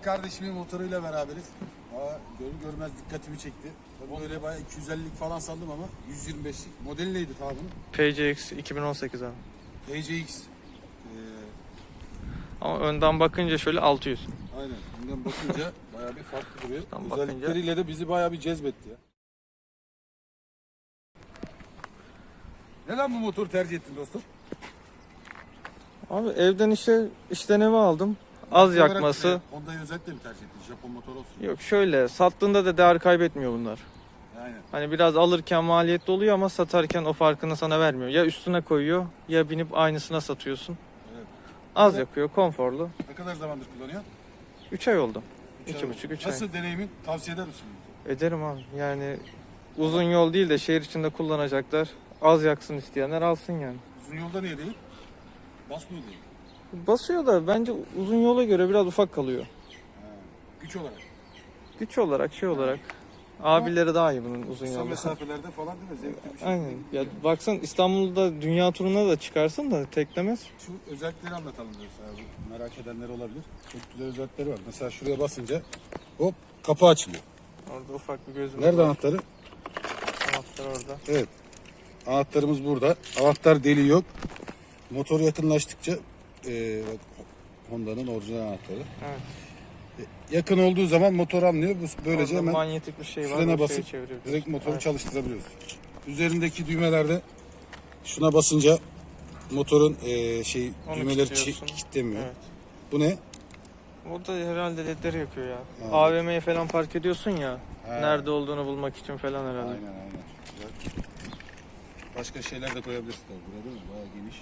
kardeşimin motoruyla beraberiz. Aa, görür görmez dikkatimi çekti. Tabii böyle bayağı 250'lik falan sandım ama 125'lik. Modeli neydi ta bunun? PCX 2018 abi. PCX. Ee, Ama önden bakınca şöyle 600. aynen. Bundan bakınca bayağı bir farklı duruyor. Buradan bakınca- Özellikleriyle de bizi bayağı bir cezbetti ya. Neden bu motoru tercih ettin dostum? Abi evden işe işten eve aldım. Az Olarak, yakması. e, Honda'yı özellikle mi tercih ettin? Japon motor olsun. Yok şöyle sattığında da değer kaybetmiyor bunlar. Aynen. Hani biraz alırken maliyetli oluyor ama satarken o farkını sana vermiyor. Ya üstüne koyuyor ya binip aynısına satıyorsun. Evet. Az Evet. yakıyor, konforlu. Ne kadar zamandır kullanıyorsun? 3 ay oldu. Üç İki ay buçuk, oldu. üç ay. Nasıl deneyimin? Tavsiye eder misin? Ederim abi. Yani uzun yol değil de şehir içinde kullanacaklar. Az yaksın isteyenler alsın yani. Uzun yolda niye değil? Basmıyor değil. Basıyor da bence uzun yola göre biraz ufak kalıyor. Güç olarak. Güç olarak şey olarak. Abileri daha iyi bunun uzun Kısa yolda. mesafelerde falan değil mi? Zevkli bir şey. Aynen. Ya baksan İstanbul'da dünya turuna da çıkarsın da teklemez. Şu özellikleri anlatalım diyoruz abi. Merak edenler olabilir. Çok güzel özellikleri var. Mesela şuraya basınca hop kapı açılıyor. Orada ufak bir gözüm Nerede var. anahtarı? Anahtar orada. Evet. Anahtarımız burada. Anahtar deliği yok. Motor yakınlaştıkça bak, Honda'nın orijinal anahtarı. Evet. Yakın olduğu zaman motor anlıyor. Bu böylece Orada hemen manyetik bir şey var. frene o şeyi basıp direkt motoru Evet. çalıştırabiliyoruz. Üzerindeki düğmelerde şuna basınca motorun eee şey Onu düğmeleri kilitliyorsun. çi- kilitlemiyor. Evet. Bu ne? O da herhalde ledleri yakıyor ya. Evet. AVM'ye falan park ediyorsun ya. Ha. Nerede olduğunu bulmak için falan herhalde. Aynen aynen. Güzel. Başka şeyler de koyabilirsin tabii. Burada değil mi? Bayağı geniş.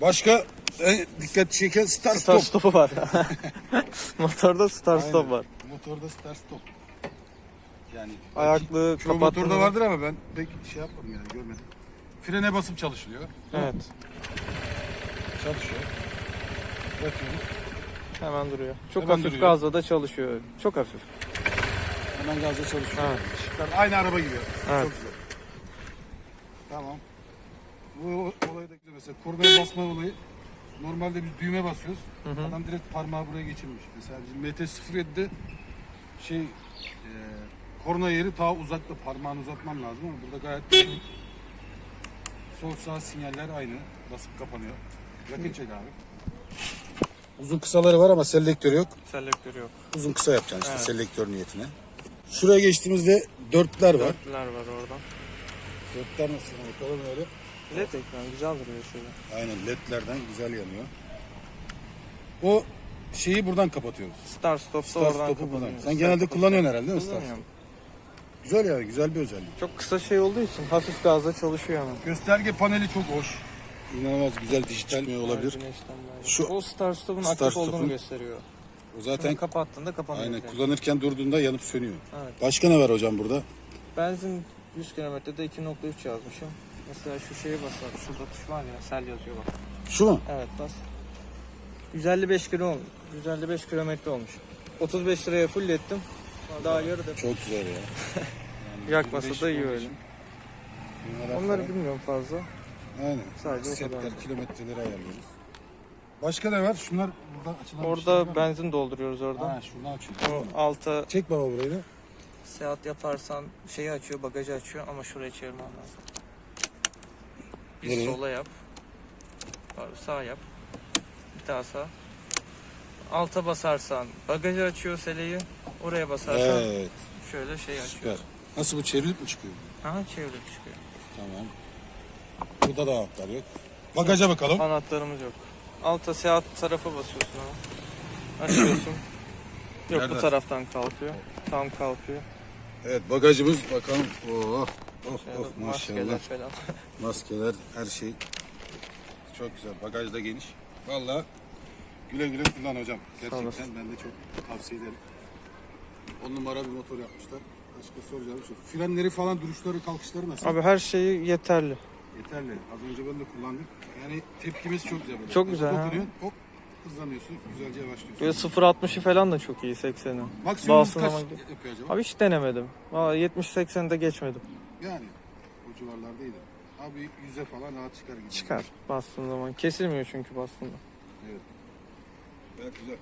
Başka en dikkat çeken start, Start stop. stop'u var. Motorda start Aynen. stop var. Motorda start stop. Yani Ayaklığı çoğu motorda vardır ama ben pek şey yapmadım yani görmedim. Frene basıp çalışılıyor. Evet. Çalışıyor. Bırakıyoruz. Hemen duruyor. Çok Hemen hafif duruyor. gazla da çalışıyor. Çok hafif. Hemen gazla çalışıyor. Evet. Işıklar aynı araba gibi. Evet. Çok güzel. Tamam. Bu olayı da güzel. Mesela kornaya basma olayı. Normalde biz düğme basıyoruz. Hı hı. Adam direkt parmağı buraya geçirmiş. Mesela bizim MT-07'de şey e, korna yeri daha uzakta parmağını uzatman lazım ama burada gayet sol sağ sinyaller aynı. Basıp kapanıyor. Yakın çek abi. Uzun kısaları var ama selektörü yok. Selektörü yok. Uzun kısa yapacaksın işte Evet. selektör niyetine. Şuraya geçtiğimizde dörtler var. Dörtlüler var orada. Dörtler nasıl bakalım öyle. LED ekran güzel duruyor şöyle. Aynen ledlerden güzel yanıyor. O şeyi buradan kapatıyoruz. Start stop da Start oradan stop'u buradan. Sen Start genelde kullanıyorsun herhalde değil mi kullanıyorum. stop? Güzel yani güzel bir özellik. Çok kısa şey olduğu için hafif gazla çalışıyor hemen. Gösterge paneli çok hoş. İnanılmaz güzel dijital mi olabilir? Güneşten. Şu- o start stop'un Start aktif olduğunu stop'un- gösteriyor. O Zaten zaten kapattığında kapanıyor. aynen direkt. kullanırken durduğunda yanıp sönüyor. Evet. Başka ne var hocam burada? Benzin 100 kilometrede 2.3 yazmışım. Mesela şu şeye basar. Şurada tuş var ya sel yazıyor bak. Şu mu? Evet bas. 155 kilo olmuş. 155 kilometre olmuş. 35 liraya full ettim. Daha yarı da. Çok güzel ya. Yani Yakmasa 25 da iyi öyle. Onları falan- bilmiyorum fazla. Aynen. Sadece o Setler, kilometreleri ayarlıyoruz. Başka ne var? Şunlar buradan açılan bir şeyler var Orada mı? benzin dolduruyoruz orada. Ha şuradan açıyor. O alta Çek baba burayı da. Seyahat yaparsan şeyi açıyor, bagajı açıyor ama şuraya çevirmen lazım. Bir Nereye? sola yap. Pardon, sağ yap. Bir daha sağ. Alta basarsan bagajı açıyor seleyi. Oraya basarsan Evet. şöyle şey açıyor. Süper. Nasıl bu çevrilip mi çıkıyor? Aha çevirip çıkıyor. Tamam. Burada da anahtar yok. Bagaja bakalım. Anahtarımız yok. Alta seyahat tarafa basıyorsun ama. Açıyorsun. yok Nereden? bu taraftan kalkıyor. Tam kalkıyor. Evet bagajımız bakalım. Oh, oh, oh maskeler maşallah. falan. Maskeler, her şey. Çok güzel. Bagaj da geniş. Vallahi güle güle kullan hocam. Gerçekten ben de çok tavsiye ederim. On numara bir motor yapmışlar. Başka soracağım bir şey. Frenleri falan, duruşları, kalkışları nasıl? Abi her şeyi yeterli. Yeterli. Az önce ben de kullandım. Yani tepkimiz çok güzel. Böyle. Çok güzel, hop hızlanıyorsun. Güzelce yavaşlıyorsun. Böyle 0.60'ı falan da çok iyi 80'i. Maksimum hız kaç yapıyor acaba? Abi hiç denemedim. Valla 70-80'de geçmedim. Yani o civarlardaydı. Abi yüze falan rahat çıkar gibi. Çıkar bastığın zaman. Kesilmiyor çünkü bastığında. Evet. Evet güzel.